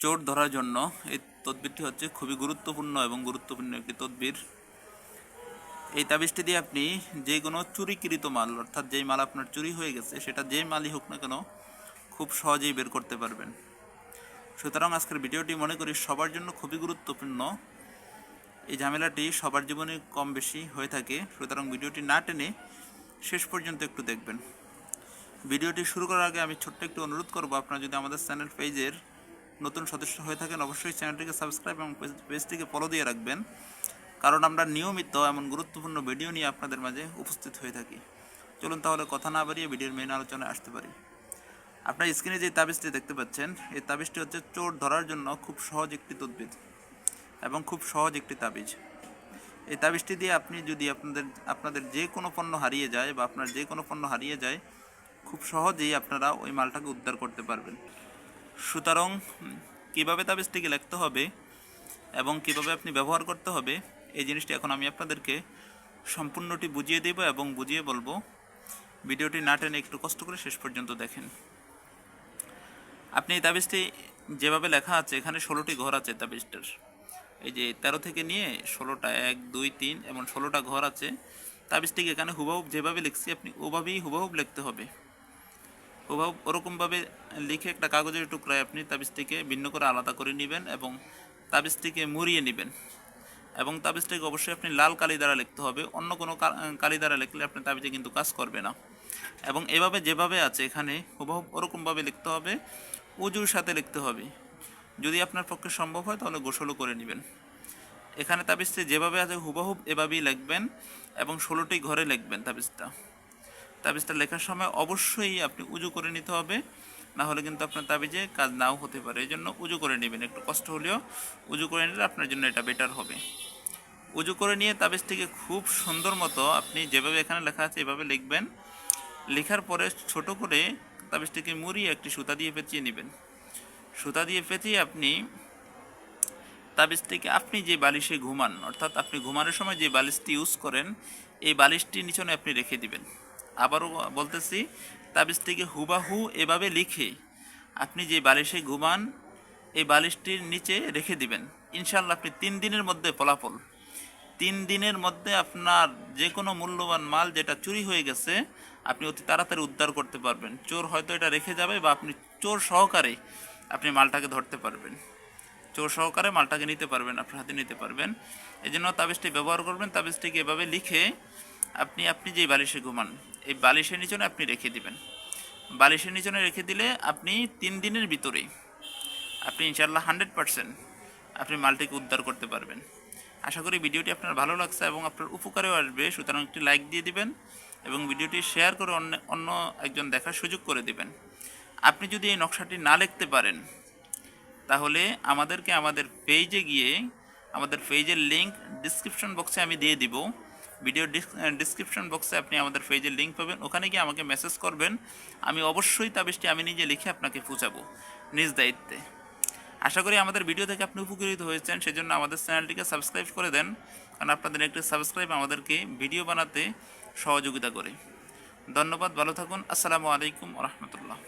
চোর ধরার জন্য এই তদবিরটি হচ্ছে খুবই গুরুত্বপূর্ণ এবং গুরুত্বপূর্ণ একটি তদবির। এই তাবিজটি দিয়ে আপনি যে কোনো চুরিকৃত মাল, অর্থাৎ যেই মাল আপনার চুরি হয়ে গেছে, সেটা যেই মালই হোক না কেন খুব সহজেই বের করতে পারবেন। সুতরাং আজকের ভিডিওটি মনে করি সবার জন্য খুবই গুরুত্বপূর্ণ। এই ঝামেলাটি সবার জীবনে কম বেশি হয়ে থাকে, সুতরাং ভিডিওটি না টেনে শেষ পর্যন্ত একটু দেখবেন। ভিডিওটি শুরু করার আগে আমি ছোট্ট একটু অনুরোধ করব, আপনারা যদি আমাদের চ্যানেল পেজের নতুন সদস্য হয়ে থাকেন, অবশ্যই চ্যানেলটিকে সাবস্ক্রাইব এবং পেজটিকে ফলো দিয়ে রাখবেন। কারণ আমরা নিয়মিত এমন গুরুত্বপূর্ণ ভিডিও নিয়ে আপনাদের মাঝে উপস্থিত হয়ে থাকি। চলুন তাহলে কথা না বাড়িয়ে ভিডিওর মেন আলোচনায় আসতে পারি। আপনার স্ক্রিনে যে তাবিজটি দেখতে পাচ্ছেন, এই তাবিজটি হচ্ছে চোর ধরার জন্য খুব সহজ একটি তদ্বির এবং খুব সহজ একটি তাবিজ। এই তাবিজটি দিয়ে আপনি যদি আপনাদের আপনাদের যে কোনো পণ্য হারিয়ে যায় বা আপনার যে কোনো পণ্য হারিয়ে যায়, খুব সহজেই আপনারা ওই মালটাকে উদ্ধার করতে পারবেন। সুতরাং কীভাবে তাবিজটিকে লিখতে হবে এবং কীভাবে আপনি ব্যবহার করতে হবে, এই জিনিসটি এখন আমি আপনাদেরকে সম্পূর্ণটি বুঝিয়ে দেব এবং বুঝিয়ে বলব। ভিডিওটি না টেনে একটু কষ্ট করে শেষ পর্যন্ত দেখেন। আপনি এই তাবিজটি যেভাবে লেখা আছে, এখানে ষোলোটি ঘর আছে তাবিজটার। এই যে তেরো থেকে নিয়ে ষোলোটা, এক, দুই, তিন এবং ষোলোটা ঘর আছে, তাবিজটিকে এখানে হুবাহুব যেভাবে লিখছি, আপনি ওভাবেই হুবাহুব লিখতে হবে। হুবাহুব ওরকমভাবে লিখে একটা কাগজের টুকরায় আপনি তাবিজটিকে ভিন্ন করে আলাদা করে নেবেন এবং তাবিজটিকে মুড়িয়ে নেবেন। এবং তাবিজটিকে অবশ্যই আপনি লাল কালি দ্বারা লিখতে হবে, অন্য কোনো কালি দ্বারা লিখলে আপনার তাবিজে কিন্তু কাজ করবে না। এবং এভাবে যেভাবে আছে এখানে হুবহুব ওরকমভাবে লিখতে হবে, উজুর সাথে লিখতে হবে। যদি আপনার পক্ষে সম্ভব হয় তাহলে গোসলও করে নেবেন। এখানে তাবিজটি যেভাবে আছে হুবহুব এভাবেই লিখবেন এবং ষোলোটি ঘরে লিখবেন তাবিজটা। তাবিজটা লেখার সময় অবশ্যই আপনি উজু করে নিতে হবে। না হলে কিন্তু আপনার তাবিজে কাজ নাও হতে পারে। এই জন্য উজু করে নেবেন। একটু কষ্ট হলেও উজু করে নিলে আপনার জন্য এটা বেটার হবে। উজু করে নিয়ে তাবিজটিকে খুব সুন্দর মতো আপনি যেভাবে এখানে লেখা আছে এভাবে লিখবেন। লেখার পরে ছোট করে তাবিজটিকে মুড়িয়ে একটি সুতা দিয়ে পেঁচিয়ে নেবেন। সুতা দিয়ে পেঁচিয়ে আপনি তাবিজটিকে আপনি যে বালিশে ঘুমান, অর্থাৎ আপনি ঘুমানোর সময় যে বালিশটি ইউজ করেন, এই বালিশটির নিচনে আপনি রেখে দিবেন। আবারও বলতেছি তাবিজটিকে হুবাহু এভাবে লিখে আপনি যে বালিশে ঘুমান, এই বালিশটির নিচে রেখে দিবেন। ইনশাল্লাহ আপনি তিন দিনের মধ্যে ফলাফল। তিন দিনের মধ্যে আপনার যে কোনো মূল্যবান মাল যেটা চুরি হয়ে গেছে, আপনি অতি তাড়াতাড়ি উদ্ধার করতে পারবেন। চোর হয়তো এটা রেখে যাবে বা আপনি চোর সহকারে আপনি মালটাকে ধরতে পারবেন। চোর সহকারে মালটাকে নিতে পারবেন, আপনার হাতে নিতে পারবেন। এই জন্য তাবিজটি ব্যবহার করবেন। তাবিজটিকে এভাবে লিখে আপনি আপনি যেই বালিশে ঘুমান, এই বালিশের নিচনে আপনি রেখে দিবেন। বালিশের নিচনে রেখে দিলে আপনি তিন দিনের ভিতরেই আপনি ইনশাল্লাহ হান্ড্রেড পারসেন্ট আপনি মালটিকে উদ্ধার করতে পারবেন। আশা করি ভিডিওটি আপনার ভালো লাগছে এবং আপনার উপকারেও আসবে। সুতরাং একটি লাইক দিয়ে দিবেন এবং ভিডিওটি শেয়ার করে অন্য অন্য একজন দেখার সুযোগ করে দিবেন। আপনি যদি এই নকশাটি না লিখতে পারেন, তাহলে আমাদেরকে আমাদের পেজে গিয়ে, আমাদের পেজের লিংক ডিসক্রিপশন বক্সে আমি দিয়ে দিব। ভিডিও ডিসক্রিপশন বক্সে আপনি আমাদের পেজের লিংক পাবেন। ওখানে গিয়ে আমাকে মেসেজ করবেন। আমি অবশ্যই তাবিজটি আমি নিজে লিখে আপনাকে পৌঁছাবো, নিজ দায়িত্বে। আশা করি আমাদের ভিডিও থেকে আপনি উপকৃত হয়েছেন, সেজন্য আমাদের চ্যানেলটিকে সাবস্ক্রাইব করে দেন, কারণ আপনাদের একটি সাবস্ক্রাইব আমাদেরকে ভিডিও বানাতে সহযোগিতা করে। ধন্যবাদ, ভালো থাকুন। আসসালামু আলাইকুম রহমতুল্লাহ।